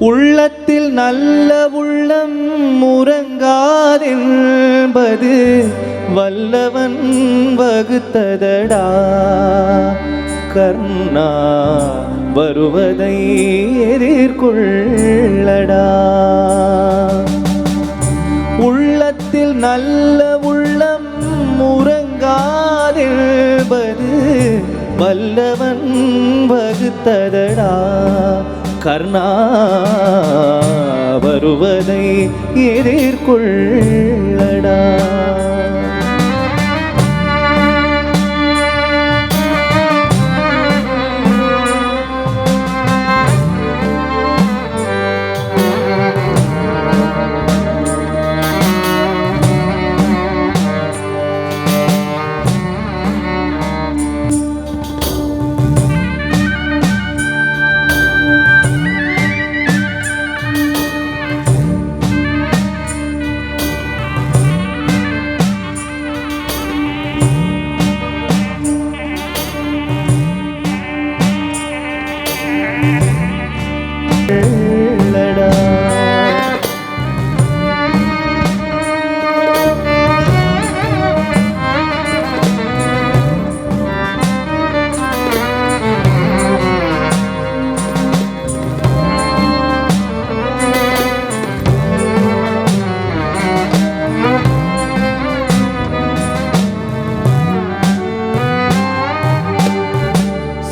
உள்ளத்தில் நல்ல உள்ளம் முறங்காதென்பது வல்லவன் வகுத்ததடா. கர்ணா வருவதை எதிர்கொள்ளடா. உள்ளத்தில் நல்ல உள்ளம் முறங்காதென்பது வல்லவன் வகுத்ததடா. கர்ணா வருவதை எதிர்கொள்.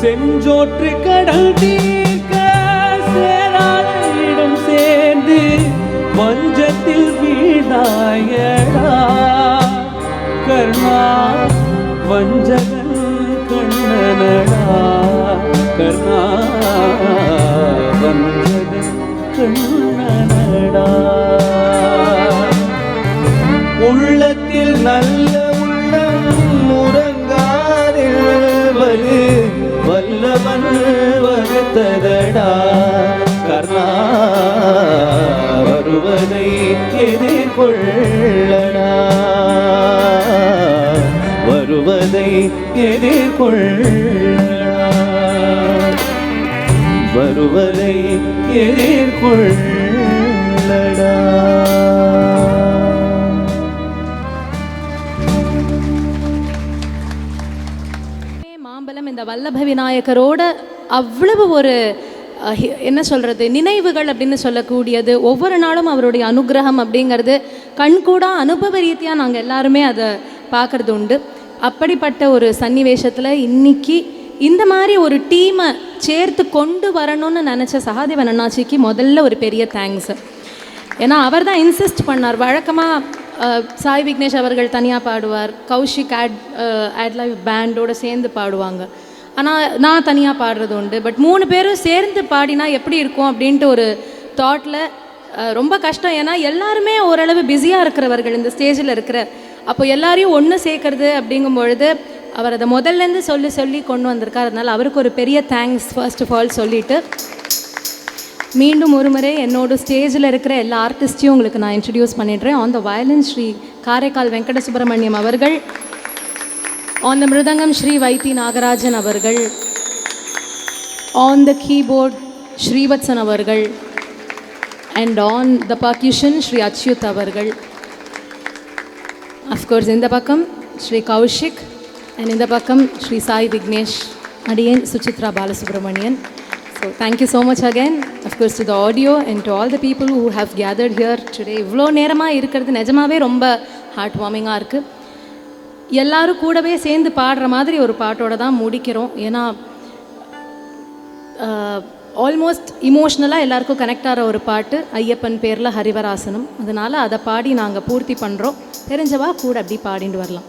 செஞ்சோற்று கடல் தீர்க்க சேராளிடம் சேர்ந்து வஞ்சத்தில் வீணாயடா கர்ணா வஞ்சகன் கண்ணனடா. கர்ணா வஞ்சகன் கண்ணனடா வகுத்ததடா கர்ணா வருவதை எதிர்கொள்ளடா. வருவதை எதிர்கொள்ளடா. வருவதை எதிர்கொள்ளடா. மாம்பலம் இந்த வல்லப விநாயகரோட அவ்வளவு ஒரு என்ன சொல்கிறது நினைவுகள் அப்படின்னு சொல்லக்கூடியது. ஒவ்வொரு நாளும் அவருடைய அனுகிரகம் அப்படிங்கிறது கண்கூடா அனுபவ ரீதியாக நாங்கள் எல்லாருமே அதை பார்க்குறது உண்டு. அப்படிப்பட்ட ஒரு சன்னிவேஷத்தில் இன்னைக்கு இந்த மாதிரி ஒரு டீமை சேர்த்து கொண்டு வரணும்னு நினச்ச சகாதேவன் அண்ணாச்சிக்கு முதல்ல ஒரு பெரிய தேங்க்ஸ் ஏன்னா அவர் தான் இன்சிஸ்ட் பண்ணார் வழக்கமாக சாய் விக்னேஷ் அவர்கள் தனியாக பாடுவார். கௌஷிக் ஆட் ஆட் லைவ் பேண்டோட சேர்ந்து பாடுவாங்க. ஆனால் நான் தனியாக பாடுறது உண்டு. பட் மூணு பேரும் சேர்ந்து பாடினா எப்படி இருக்கும் அப்படின்ட்டு ஒரு தாட்டில் ரொம்ப கஷ்டம். ஏன்னா எல்லாருமே ஓரளவு பிஸியாக இருக்கிறவர்கள் இந்த ஸ்டேஜில் இருக்கிற. அப்போ எல்லாரையும் ஒன்று சேர்க்கறது அப்படிங்கும் பொழுது அவர் அதை முதல்லேருந்து சொல்லி சொல்லி கொண்டு வந்திருக்கார். அதனால் அவருக்கு ஒரு பெரிய தேங்க்ஸ் ஃபர்ஸ்ட் ஆஃப் ஆல் சொல்லிட்டு மீண்டும் ஒரு முறை என்னோட ஸ்டேஜில் இருக்கிற எல்லா ஆர்டிஸ்டையும் உங்களுக்கு நான் இன்ட்ரடியூஸ் பண்ணிடுறேன். On the violin Shri Karaikal Venkata Subramaniam அவர்கள். ஆன் த மிருதங்கம் ஸ்ரீ வைத்தி நாகராஜன் அவர்கள் ஆன் த கீபோர்ட் ஸ்ரீவத்சன் அவர்கள் and on the percussion Shri Achyut அவர்கள் அஃப்கோர்ஸ் இந்த பக்கம் ஸ்ரீ கௌஷிக் அண்ட் இந்த பக்கம் ஸ்ரீ சாய் விக்னேஷ் அடியன் Suchitra Balasubramanian so thank you so much again of course to the audio and to all the people who have gathered here today இவ்வளோ நேரமாக இருக்கிறது நிஜமாவே ரொம்ப ஹார்ட் வார்மிங்காக இருக்குது எல்லாரும் கூடவே சேர்ந்து பாடுற மாதிரி ஒரு பாட்டோட தான் முடிக்கிறோம். ஏன்னா ஆல்மோஸ்ட் இமோஷ்னலாக எல்லாருக்கும் கனெக்ட் ஆகிற ஒரு பாட்டு ஐயப்பன் பேரில் ஹரிவராசனம். அதனால் அதை பாடி நாங்கள் பூர்த்தி பண்ணுறோம் தெரிஞ்சவா கூட அப்படி பாடிட்டு வரலாம்.